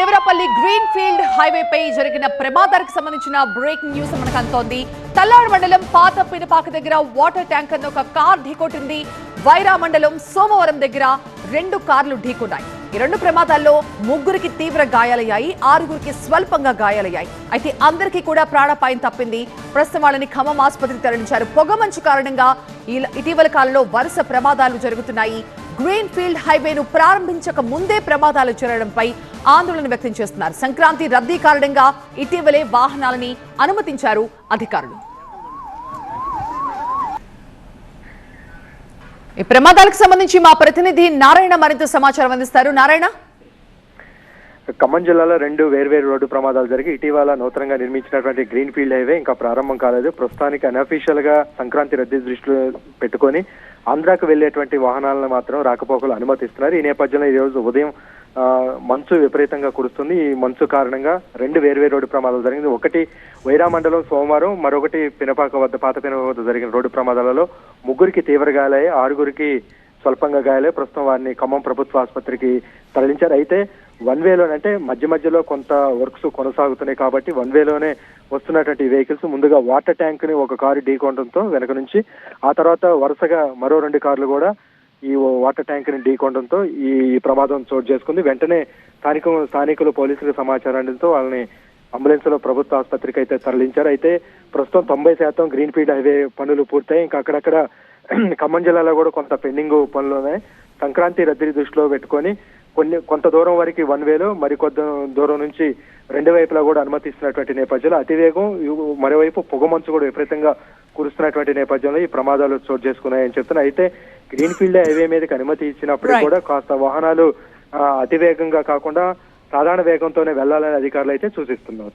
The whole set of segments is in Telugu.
దేవరపల్లి గ్రీన్ ఫీల్డ్ హైవేపై జరిగిన ప్రమాదానికి సంబంధించిన బ్రేకింగ్ న్యూస్ మనకు అందుతోంది. తల్లాడు మండలం పాత పినపాక దగ్గర వాటర్ ట్యాంకర్ ఒక కార్ ఢీకొట్టింది. వైరా మండలం సోమవరం దగ్గర రెండు కార్లు ఢీకొన్నాయి. ఈ రెండు ప్రమాదాల్లో ముగ్గురికి తీవ్ర గాయాలయ్యాయి. ఆరుగురికి స్వల్పంగా గాయాలయ్యాయి. అయితే అందరికీ కూడా ప్రాణాపాయం తప్పింది. ప్రస్తుతం వాళ్ళని ఖమ్మం ఆసుపత్రికి తరలించారు. పొగమంచు కారణంగా ఇటీవల కాలంలో వరుస ప్రమాదాలు జరుగుతున్నాయి. గ్రీన్ ఫీల్డ్ హైవేను ప్రారంభించక ముందే ప్రమాదాలు జరగడంపై ఆందోళన వ్యక్తం చేస్తున్నారు. సంక్రాంతి రద్దీ కారణంగా ఇటీవలే వాహనాలని అనుమతించారు అధికారులు. ఈ ప్రమాదాలకు సంబంధించి మా ప్రతినిధి నారాయణ మరింత సమాచారం అందిస్తారు. నారాయణ? ఖమ్మం జిల్లాలో రెండు వేర్వేరు రోడ్డు ప్రమాదాలు జరిగి ఇటీవల నూతనంగా నిర్మించినటువంటి గ్రీన్ ఫీల్డ్ హైవే ఇంకా ప్రారంభం కాలేదు. ప్రస్తుతానికి అనఫీషియల్గా సంక్రాంతి రద్దీ దృష్టిలో పెట్టుకొని ఆంధ్రాకు వెళ్ళేటువంటి వాహనాలను మాత్రం రాకపోకలు అనుమతిస్తున్నారు. ఈ నేపథ్యంలో ఈ రోజు ఉదయం మంచు విపరీతంగా కురుస్తుంది. ఈ మంచు కారణంగా రెండు వేర్వేరు రోడ్డు ప్రమాదాలు జరిగింది. ఒకటి వైరా మండలం సోమవారం మరొకటి పినపాక వద్ద పాత పినపాక వద్ద జరిగిన రోడ్డు ప్రమాదాలలో ముగ్గురికి తీవ్ర గాయాలయ్యాయి. ఆరుగురికి స్వల్పంగా గాయాలే ప్రస్తుతం వారిని ఖమ్మం ప్రభుత్వ ఆసుపత్రికి తరలించారు. అయితే వన్ వేలోనే అంటే మధ్య మధ్యలో కొంత వర్క్స్ కొనసాగుతున్నాయి కాబట్టి వన్ వేలోనే వస్తున్నటువంటి వెహికల్స్. ముందుగా వాటర్ ట్యాంక్ని ఒక కారు ఢీకొనడంతో వెనక నుంచి ఆ తర్వాత వరుసగా మరో రెండు కార్లు కూడా ఈ వాటర్ ట్యాంక్ని ఢీకొనడంతో ఈ ప్రమాదం చోటు చేసుకుంది. వెంటనే స్థానిక స్థానికులు పోలీసులకు సమాచారంతో వాళ్ళని అంబులెన్స్లో ప్రభుత్వ ఆసుపత్రికి అయితే తరలించారు. అయితే ప్రస్తుతం తొంభై శాతం గ్రీన్ ఫీల్డ్ హైవే పనులు పూర్తయి ఇంకా అక్కడక్కడ ఖమ్మం జిల్లాలో కూడా కొంత పెండింగ్ పనులు ఉన్నాయి. సంక్రాంతి రద్దీ దృష్టిలో పెట్టుకొని కొన్ని కొంత దూరం వరకు వన్ వేలో మరికొద్ది దూరం నుంచి రెండు వైపులా కూడా అనుమతిస్తున్నటువంటి నేపథ్యంలో అతివేగం మరోవైపు పొగమంచు కూడా విపరీతంగా కురుస్తున్నటువంటి నేపథ్యంలో ఈ ప్రమాదాలు చోటు చేసుకున్నాయని చెప్తున్నారు అయితే గ్రీన్ ఫీల్డ్ హైవే మీదకి అనుమతి ఇచ్చినప్పుడు. కూడా కాస్త వాహనాలు అతివేగంగా కాకుండా సాధారణ వేగంతోనే వెళ్ళాలని అధికారులు అయితే సూచిస్తున్నారు.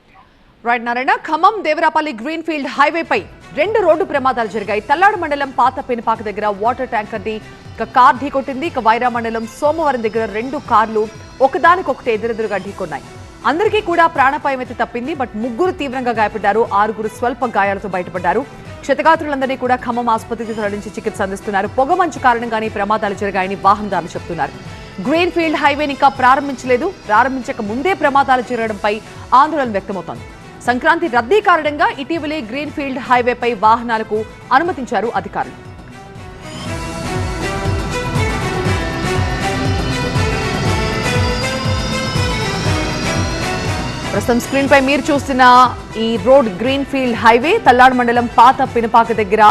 Right Narayana Khammam Devarapalli green field హైవేపై రెండు రోడ్డు ప్రమాదాలు జరిగాయి. తల్లాడు మండలం పాత పెనుపాక దగ్గర వాటర్ ట్యాంకర్ని ఇక కార్ ఢీకొట్టింది. ఇక వైరా మండలం సోమవారం దగ్గర రెండు కార్లు ఒకదానికొకటి ఎదురెదురుగా ఢీకొన్నాయి. అందరికీ కూడా ప్రాణాపాయం అయితే తప్పింది. బట్ ముగ్గురు తీవ్రంగా గాయపడ్డారు. ఆరుగురు స్వల్ప గాయాలతో బయటపడ్డారు. క్షతగాత్రులందరినీ కూడా ఖమ్మం ఆసుపత్రికి తరలించి చికిత్స అందిస్తున్నారు. పొగమంచు కారణంగానే ప్రమాదాలు జరిగాయని వాహనదారులు చెప్తున్నారు గ్రీన్ ఫీల్డ్ హైవేని ఇంకా ప్రారంభించలేదు. ప్రారంభించక ముందే ప్రమాదాలు జరగడంపై ఆందోళన వ్యక్తమవుతోంది. సంక్రాంతి రద్దీ కారణంగా ఇటీవలే గ్రీన్ ఫీల్డ్ హైవేపై వాహనాలకు అనుమతించారు అధికారులు. ప్రస్తుతం స్క్రీన్ పై మీరు చూస్తున్న ఈ road green field highway Tallada మండలం పాత పినపాక దగ్గర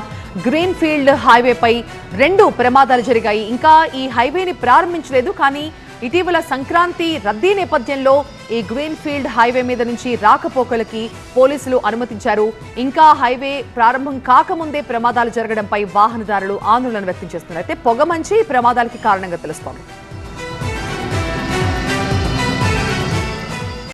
గ్రీన్ ఫీల్డ్ హైవేపై రెండు ప్రమాదాలు జరిగాయి. ఇంకా ఈ హైవేని ప్రారంభించలేదు కానీ ఇటీవల సంక్రాంతి రద్దీ నేపథ్యంలో ఈ గ్రీన్ ఫీల్డ్ హైవే మీద నుంచి రాకపోకలకి పోలీసులు అనుమతించారు. ఇంకా హైవే ప్రారంభం కాకముందే ప్రమాదాలు జరగడంపై వాహనదారులు ఆందోళన వ్యక్తం చేస్తున్నారు. అయితే పొగ మంచి ప్రమాదాలకి కారణంగా తెలుస్తోంది.